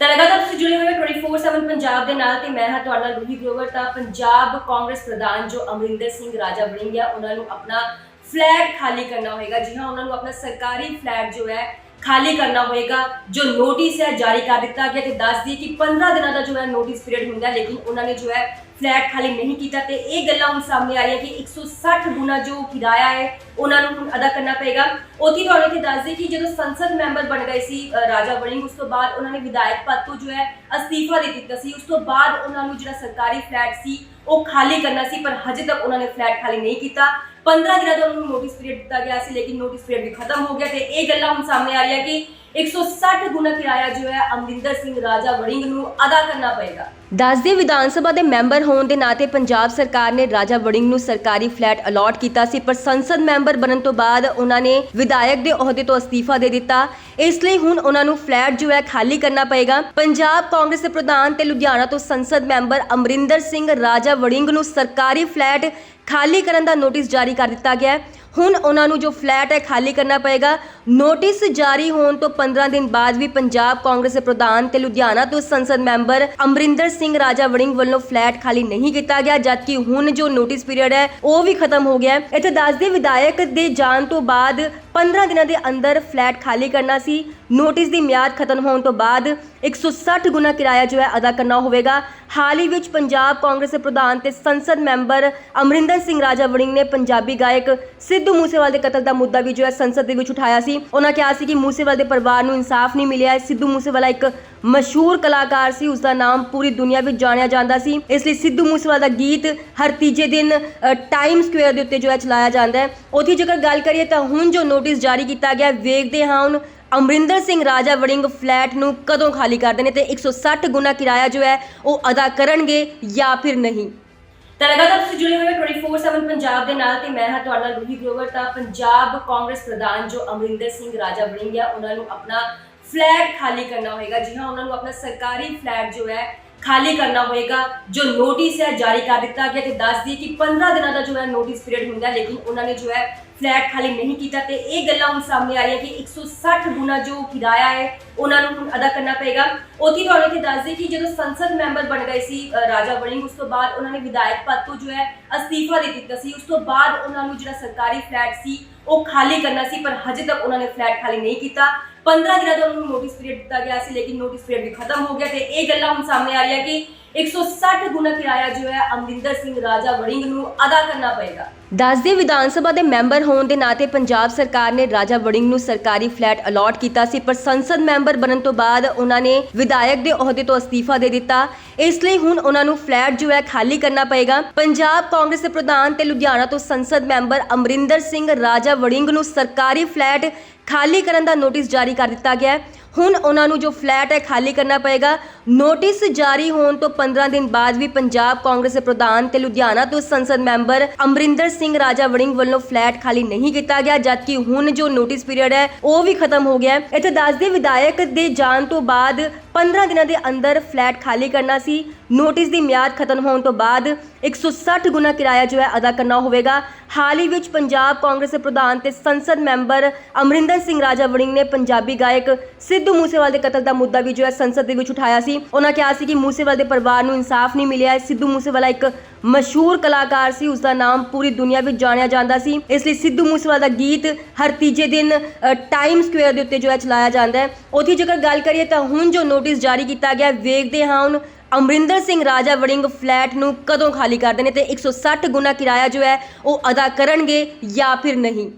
ਤਾਂ ਲਗਾਤਾਰ ਤੁਸੀਂ ਜੁੜੇ ਹੋਏ ਹੋ 24/7 ਪੰਜਾਬ ਦੇ ਨਾਲ ਤੇ ਮੈਂ ਹਾਂ ਤੁਹਾਡਾ ਨਾਲ ਰੂਹੀ ਗਰੋਵਰ ਤਾਂ ਪੰਜਾਬ ਕਾਂਗਰਸ ਪ੍ਰਧਾਨ ਜੋ ਅਮਰਿੰਦਰ ਸਿੰਘ ਰਾਜਾ ਵੜਿੰਗ ਆ ਉਹਨਾਂ ਨੂੰ ਆਪਣਾ ਫਲੈਟ ਖਾਲੀ ਕਰਨਾ ਹੋਏਗਾ। ਜੀ ਹਾਂ ਉਹਨਾਂ ਨੂੰ ਆਪਣਾ ਸਰਕਾਰੀ ਫਲੈਟ ਜੋ ਹੈ ਖਾਲੀ ਕਰਨਾ ਹੋਏਗਾ ਜੋ ਨੋਟਿਸ ਹੈ ਜਾਰੀ ਕਰ ਦਿੱਤਾ ਗਿਆ ਤੇ ਦੱਸ ਦਈਏ ਕਿ 15 ਦਿਨਾਂ ਦਾ ਜੋ ਹੈ ਨੋਟਿਸ ਪੀਰੀਅਡ ਹੁੰਦਾ ਹੈ, ਲੇਕਿਨ ਉਹਨਾਂ ਨੇ ਜੋ ਹੈ ਫਲੈਟ ਖਾਲੀ ਨਹੀਂ ਕੀਤਾ ਤੇ ਇਹ ਗੱਲਾਂ ਹੁਣ ਸਾਹਮਣੇ ਆ ਰਹੀਆਂ ਕਿ 160 ਗੁਣਾ ਜੋ ਕਿਰਾਇਆ ਹੈ, ਉਹਨਾਂ ਨੂੰ ਹੁਣ ਅਦਾ ਕਰਨਾ ਪਏਗਾ। ਉਤੀ ਤੁਹਾਨੂੰ ਇੱਥੇ ਦੱਸ ਦਈਏ ਕਿ ਜਦੋਂ ਸੰਸਦ ਮੈਂਬਰ ਬਣ ਗਏ ਸੀ ਰਾਜਾ ਵੜਿੰਗ, ਉਸ ਤੋਂ ਬਾਅਦ ਉਹਨਾਂ ਨੇ ਵਿਧਾਇਕ ਪਦ ਤੋਂ ਜੋ ਹੈ, ਅਸਤੀਫਾ ਦੇ ਦਿੱਤਾ ਸੀ। ਉਸ ਤੋਂ ਬਾਅਦ ਉਹਨਾਂ ਨੂੰ ਜਿਹੜਾ ਸਰਕਾਰੀ ਫਲੈਟ ਸੀ, ਉਹ ਖਾਲੀ ਕਰਨਾ ਸੀ, ਪਰ ਹਜੇ ਤੱਕ ਉਹਨਾਂ ਨੇ ਫਲੈਟ ਖਾਲੀ ਨਹੀਂ ਕੀਤਾ। 15 ਦਿਨਾਂ ਦਾ ਉਹਨਾਂ ਨੂੰ ਨੋਟਿਸ ਪੀਰੀਅਡ ਦਿੱਤਾ ਗਿਆ ਸੀ, ਲੇਕਿਨ ਨੋਟਿਸ ਪੀਰੀਅਡ ਵੀ ਖਤਮ ਹੋ ਗਿਆ ਤੇ ਇਹ ਗੱਲਾਂ ਹੁਣ ਸਾਹਮਣੇ ਆ ਰਹੀਆਂ ਕਿ 160 ਗੁਣਾ ਕਿਰਾਇਆ ਜੋ ਹੈ, ਅਮਰਿੰਦਰ ਸਿੰਘ ਰਾਜਾ ਵੜਿੰਗ ਨੂੰ ਅਦਾ ਕਰਨਾ ਪਏਗਾ। ਦੱਸਦੇ ਵਿਧਾਨ ਸਭਾ ਦੇ ਮੈਂਬਰ ਹੋਣ ਦੇ ਨਾਤੇ ਪੰਜਾਬ ਸਰਕਾਰ ਨੇ ਰਾਜਾ ਵੜਿੰਗ ਨੂੰ ਸਰਕਾਰੀ ਫਲੈਟ ਅਲਾਟ ਕੀਤਾ ਸੀ, ਪਰ ਸੰਸਦ ਮੈਂਬਰ ਬਣਨ ਤੋਂ ਬਾਅਦ ਉਹਨਾਂ ਨੇ ਵਿਧਾਇਕ ਦੇ ਅਹੁਦੇ ਤੋਂ ਅਸਤੀਫਾ ਦੇ ਦਿੱਤਾ। ਇਸ ਲਈ ਹੁਣ ਉਹਨਾਂ ਨੂੰ ਫਲੈਟ ਜੋ ਹੈ ਖਾਲੀ ਕਰਨਾ ਪਏਗਾ। ਪੰਜਾਬ ਕਾਂਗਰਸ ਦੇ ਪ੍ਰਧਾਨ ਤੇ ਲੁਧਿਆਣਾ ਤੋਂ ਸੰਸਦ ਮੈਂਬਰ ਅਮਰਿੰਦਰ ਸਿੰਘ ਰਾਜਾ ਵੜਿੰਗ ਨੂੰ ਸਰਕਾਰੀ ਫਲੈਟ ਖਾਲੀ ਕਰਨ ਦਾ ਨੋਟਿਸ ਜਾਰੀ ਕਰ ਦਿੱਤਾ ਗਿਆ ਹੈ। ਹੁਣ ਉਹਨਾਂ ਨੂੰ ਜੋ ਫਲੈਟ ਹੈ ਖਾਲੀ ਕਰਨਾ ਪਏਗਾ। ਨੋਟਿਸ ਜਾਰੀ ਹੋਣ ਤੋਂ 15 ਦਿਨ ਬਾਅਦ ਵੀ ਪੰਜਾਬ ਕਾਂਗਰਸ ਦੇ ਪ੍ਰਧਾਨ ਤੇ ਲੁਧਿਆਣਾ ਤੋਂ ਸੰਸਦ ਮੈਂਬਰ ਅਮਰਿੰਦਰ ਸਿੰਘ ਰਾਜਾ ਵੜਿੰਗ ਵੱਲੋਂ ਫਲੈਟ ਖਾਲੀ ਨਹੀਂ ਕੀਤਾ ਗਿਆ, ਜਦਕਿ ਹੁਣ ਜੋ ਨੋਟਿਸ ਪੀਰੀਅਡ ਹੈ, ਉਹ ਵੀ ਖਤਮ ਹੋ ਗਿਆ ਹੈ। ਇੱਥੇ ਦੱਸਦੇ ਵਿਧਾਇਕ ਦੇ ਜਾਣ ਤੋਂ ਬਾਅਦ 15 ਦਿਨਾਂ ਦੇ ਅੰਦਰ ਫਲੈਟ ਖਾਲੀ ਕਰਨਾ ਸੀ। ਨੋਟਿਸ ਦੀ ਮਿਆਦ ਖਤਮ ਹੋਣ ਤੋਂ ਬਾਅਦ 160 ਗੁਣਾ ਕਿਰਾਇਆ ਜੋ ਹੈ ਅਦਾ ਕਰਨਾ ਹੋਵੇਗਾ। ਹਾਲ ਹੀ ਵਿੱਚ ਪੰਜਾਬ ਕਾਂਗਰਸ ਦੇ ਪ੍ਰਧਾਨ ਤੇ ਸੰਸਦ ਮੈਂਬਰ ਅਮਰਿੰਦਰ ਸਿੰਘ ਰਾਜਾ ਵੜਿੰਗ ਨੇ ਪੰਜਾਬੀ ਗਾਇਕ ਸਿੱਧੂ ਮੂਸੇਵਾਲ ਦੇ ਕਤਲ ਦਾ ਮੁੱਦਾ ਵੀ ਜੋ ਹੈ ਸੰਸਦ ਦੇ ਵਿੱਚ ਉਠਾਇਆ ਸੀ। ਉਹਨਾਂ ਕਿਹਾ ਸੀ ਕਿ ਮੂਸੇਵਾਲ ਦੇ ਪਰਿਵਾਰ ਨੂੰ ਇਨਸਾਫ ਨਹੀਂ ਮਿਲਿਆ। ਸਿੱਧੂ ਮੂਸੇਵਾਲਾ ਇੱਕ ਮਸ਼ਹੂਰ ਕਲਾਕਾਰ ਸੀ ਉਸ ਦਾ ਨਾਮ ਪੂਰੀ ਦੁਨੀਆ ਵਿੱਚ ਜਾਣਿਆ ਜਾਂਦਾ ਸੀ। ਇਸ ਲਈ ਸਿੱਧੂ ਮੂਸੇਵਾਲਾ ਦਾ ਗੀਤ ਹਰ ਤੀਜੇ ਦਿਨ ਟਾਈਮ ਸਕੁਅਰ ਦੇ ਉੱਤੇ ਜੋ ਹੈ ਚਲਾਇਆ ਜਾਂਦਾ ਹੈ। ਉਥੇ ਜੇਕਰ ਗੱਲ ਕਰੀਏ ਤਾਂ ਹੁਣ ਜੋ ਨੋਟਿਸ ਜਾਰੀ ਕੀਤਾ ਗਿਆ, ਵੇਖਦੇ ਹਾਂ ਹੁਣ ਅਮਰਿੰਦਰ ਸਿੰਘ ਰਾਜਾ ਵੜਿੰਗ ਫਲੈਟ ਨੂੰ ਕਦੋਂ ਖਾਲੀ ਕਰਦੇ ਨੇ ਤੇ 160 ਗੁਣਾ ਕਿਰਾਇਆ ਜੋ ਹੈ ਉਹ ਅਦਾ ਕਰਨਗੇ ਜਾਂ ਫਿਰ ਨਹੀਂ। ਤਾਂ ਲਗਾਤਾਰ ਤੁਸੀਂ ਜੁੜੇ ਹੋਏ 24/7 ਪੰਜਾਬ ਦੇ ਨਾਲ ਤੇ ਮੈਂ ਹਾਂ ਤੁਹਾਡਾ ਨਾਲ ਰੂਹੀ ਗਰੋਵਰ, ਤਾਂ ਪੰਜਾਬ ਕਾਂਗਰਸ ਪ੍ਰਧਾਨ ਜੋ ਅਮਰਿੰਦਰ ਸਿੰਘ ਰਾਜਾ ਵੜਿੰਗ ਆ, ਉਹਨਾਂ ਨੂੰ ਆਪਣਾ ਫਲੈਟ ਖਾਲੀ ਕਰਨਾ ਹੋਏਗਾ। ਜੀ ਹਾਂ, ਉਹਨਾਂ ਨੂੰ ਆਪਣਾ ਸਰਕਾਰੀ ਫਲੈਟ ਜੋ ਹੈ, ਖਾਲੀ ਕਰਨਾ ਹੋਏਗਾ, ਜੋ ਨੋਟਿਸ ਹੈ, ਜਾਰੀ ਕਰ ਦਿੱਤਾ ਗਿਆ ਤੇ ਦੱਸ ਦਈਏ ਕਿ 15 ਦਿਨਾਂ ਦਾ ਜੋ ਹੈ ਨੋਟਿਸ ਪੀਰੀਅਡ ਹੁੰਦਾ ਲੇਕਿਨ ਉਹਨਾਂ ਨੇ ਜੋ ਹੈ ਫਲੈਟ ਖਾਲੀ ਨਹੀਂ ਕੀਤਾ ਤੇ ਇਹ ਗੱਲਾਂ ਹੁਣ ਸਾਹਮਣੇ ਆ ਰਹੀਆਂ ਕਿ 160 ਗੁਣਾ ਜੋ ਕਿਰਾਇਆ ਹੈ, ਉਹਨਾਂ ਨੂੰ ਹੁਣ ਅਦਾ ਕਰਨਾ ਪਏਗਾ। ਉਤੀ ਤੁਹਾਨੂੰ ਇੱਥੇ ਦੱਸ ਦਈਏ ਕਿ ਜਦੋਂ ਸੰਸਦ ਮੈਂਬਰ ਬਣ ਗਏ ਸੀ ਰਾਜਾ ਵੜਿੰਗ, ਉਸ ਤੋਂ ਬਾਅਦ ਉਹਨਾਂ ਨੇ ਵਿਧਾਇਕ ਪਦ ਤੋਂ ਜੋ ਹੈ ਅਸਤੀਫਾ ਦੇ ਦਿੱਤਾ ਸੀ। ਉਸ ਤੋਂ ਬਾਅਦ ਉਹਨਾਂ ਨੂੰ ਜਿਹੜਾ ਸਰਕਾਰੀ ਫਲੈਟ ਸੀ, ਉਹ ਖਾਲੀ ਕਰਨਾ ਸੀ, ਪਰ ਹਜੇ ਤੱਕ ਉਹਨਾਂ ਨੇ ਫਲੈਟ ਖਾਲੀ ਨਹੀਂ ਕੀਤਾ। 15 ਦਿਨਾਂ ਦਾ ਉਹਨਾਂ ਨੂੰ ਨੋਟਿਸ ਪੀਰੀਅਡ ਦਿੱਤਾ ਗਿਆ ਸੀ, ਲੇਕਿਨ ਨੋਟਿਸ ਪੀਰੀਅਡ ਵੀ ਖਤਮ ਹੋ ਗਿਆ ਤੇ ਇਹ ਗੱਲਾਂ ਹੁਣ ਸਾਹਮਣੇ ਆ ਰਹੀਆਂ ਕਿ 160 ਗੁਣਾ ਕਿਰਾਇਆ ਜੋ ਹੈ ਅਮਰਿੰਦਰ ਸਿੰਘ ਰਾਜਾ ਵੜਿੰਗ ਨੂੰ ਅਦਾ ਕਰਨਾ ਪਏਗਾ। ਦੱਸਦੇ ਵਿਧਾਨ ਸਭਾ ਦੇ ਮੈਂਬਰ ਹੋਣ ਦੇ ਨਾਤੇ ਪੰਜਾਬ ਸਰਕਾਰ ਨੇ ਰਾਜਾ ਵੜਿੰਗ ਨੂੰ ਸਰਕਾਰੀ ਫਲੈਟ ਅਲਾਟ ਕੀਤਾ ਸੀ, ਪਰ ਸੰਸਦ ਮੈਂਬਰ ਬਣਨ ਤੋਂ ਬਾਅਦ ਉਹਨਾਂ ਨੇ ਵਿਧਾਇਕ ਦੇ ਅਹੁਦੇ ਤੋਂ ਅਸਤੀਫਾ ਦੇ ਦਿੱਤਾ। ਇਸ ਲਈ ਹੁਣ ਉਹਨਾਂ ਨੂੰ ਫਲੈਟ ਜੋ ਹੈ ਖਾਲੀ ਕਰਨਾ ਪਏਗਾ। ਪੰਜਾਬ ਕਾਂਗਰਸ ਦੇ ਪ੍ਰਧਾਨ ਤੇ ਲੁਧਿਆਣਾ ਤੋਂ ਸੰਸਦ ਮੈਂਬਰ ਅਮਰਿੰਦਰ ਸਿੰਘ ਰਾਜਾ ਵੜਿੰਗ ਨੂੰ ਸਰਕਾਰੀ ਫਲੈਟ ਖਾਲੀ ਕਰਨ ਦਾ ਨੋਟਿਸ ਜਾਰੀ ਕਰ ਦਿੱਤਾ ਗਿਆ ਹੈ। ਹੁਣ ਉਹਨਾਂ ਨੂੰ ਜੋ ਫਲੈਟ ਹੈ ਖਾਲੀ ਕਰਨਾ ਪਏਗਾ। ਨੋਟਿਸ ਜਾਰੀ ਹੋਣ ਤੋਂ 15 ਦਿਨ ਬਾਅਦ ਵੀ ਪੰਜਾਬ ਕਾਂਗਰਸ ਦੇ ਪ੍ਰਧਾਨ ਤੇ ਲੁਧਿਆਣਾ ਤੋਂ ਸੰਸਦ ਮੈਂਬਰ ਅਮਰਿੰਦਰ ਸਿੰਘ ਰਾਜਾ ਵੜਿੰਗ ਵੱਲੋਂ ਫਲੈਟ ਖਾਲੀ ਨਹੀਂ ਕੀਤਾ ਗਿਆ, ਜਦਕਿ ਹੁਣ ਜੋ ਨੋਟਿਸ ਪੀਰੀਅਡ ਹੈ, ਉਹ ਵੀ ਖਤਮ ਹੋ ਗਿਆ ਇੱਥੇ ਦੱਸਦੇ ਵਿਧਾਇਕ ਦੇ ਜਾਣ ਤੋਂ ਬਾਅਦ 15 ਦਿਨਾਂ ਦੇ ਅੰਦਰ ਫਲੈਟ ਖਾਲੀ ਕਰਨਾ ਸੀ। ਨੋਟਿਸ ਦੀ ਮਿਆਦ ਖਤਮ ਹੋਣ ਤੋਂ ਬਾਅਦ 160 ਗੁਣਾ ਕਿਰਾਇਆ ਜੋ ਹੈ ਅਦਾ ਕਰਨਾ ਹੋਵੇਗਾ। ਹਾਲ ਹੀ ਵਿੱਚ ਪੰਜਾਬ ਕਾਂਗਰਸ ਦੇ ਪ੍ਰਧਾਨ ਤੇ ਸੰਸਦ ਮੈਂਬਰ ਅਮਰਿੰਦਰ ਸਿੰਘ ਰਾਜਾ ਵੜਿੰਗ ਨੇ ਪੰਜਾਬੀ ਗਾਇਕ ਸਿੱਧੂ ਮੂਸੇਵਾਲ ਦੇ ਕਤਲ ਦਾ ਮੁੱਦਾ ਵੀ ਜੋ ਹੈ ਸੰਸਦ ਦੇ ਵਿੱਚ ਉਠਾਇਆ ਸੀ। ਉਹਨਾਂ ਕਿਹਾ ਸੀ ਕਿ ਮੂਸੇਵਾਲ ਦੇ ਪਰਿਵਾਰ ਨੂੰ ਇਨਸਾਫ ਨਹੀਂ ਮਿਲਿਆ। ਸਿੱਧੂ ਮੂਸੇਵਾਲਾ ਇੱਕ ਮਸ਼ਹੂਰ ਕਲਾਕਾਰ ਸੀ। ਉਸ ਦਾ ਨਾਮ ਪੂਰੀ ਦੁਨੀਆ ਵਿੱਚ ਜਾਣਿਆ ਜਾਂਦਾ ਸੀ। ਇਸ ਲਈ ਸਿੱਧੂ ਮੂਸੇਵਾਲਾ ਦਾ ਗੀਤ ਹਰ ਤੀਜੇ ਦਿਨ ਟਾਈਮ ਸਕੁਅਰ ਦੇ ਉੱਤੇ ਜੋ ਹੈ ਚਲਾਇਆ ਜਾਂਦਾ ਹੈ। ਉਥੇ ਜੇਕਰ ਗੱਲ ਕਰੀਏ ਤਾਂ ਹੁਣ ਜੋ ਨੋਟਿਸ ਜਾਰੀ ਕੀਤਾ ਗਿਆ, ਵੇਖਦੇ ਹਾਂ ਹੁਣ ਅਮਰਿੰਦਰ ਸਿੰਘ ਰਾਜਾ ਵੜਿੰਗ ਫਲੈਟ ਨੂੰ ਕਦੋਂ ਖਾਲੀ ਕਰਦੇ ਨੇ ਤੇ 160 ਗੁਣਾ ਕਿਰਾਇਆ ਜੋ ਹੈ ਉਹ ਅਦਾ ਕਰਨਗੇ ਜਾਂ ਫਿਰ ਨਹੀਂ?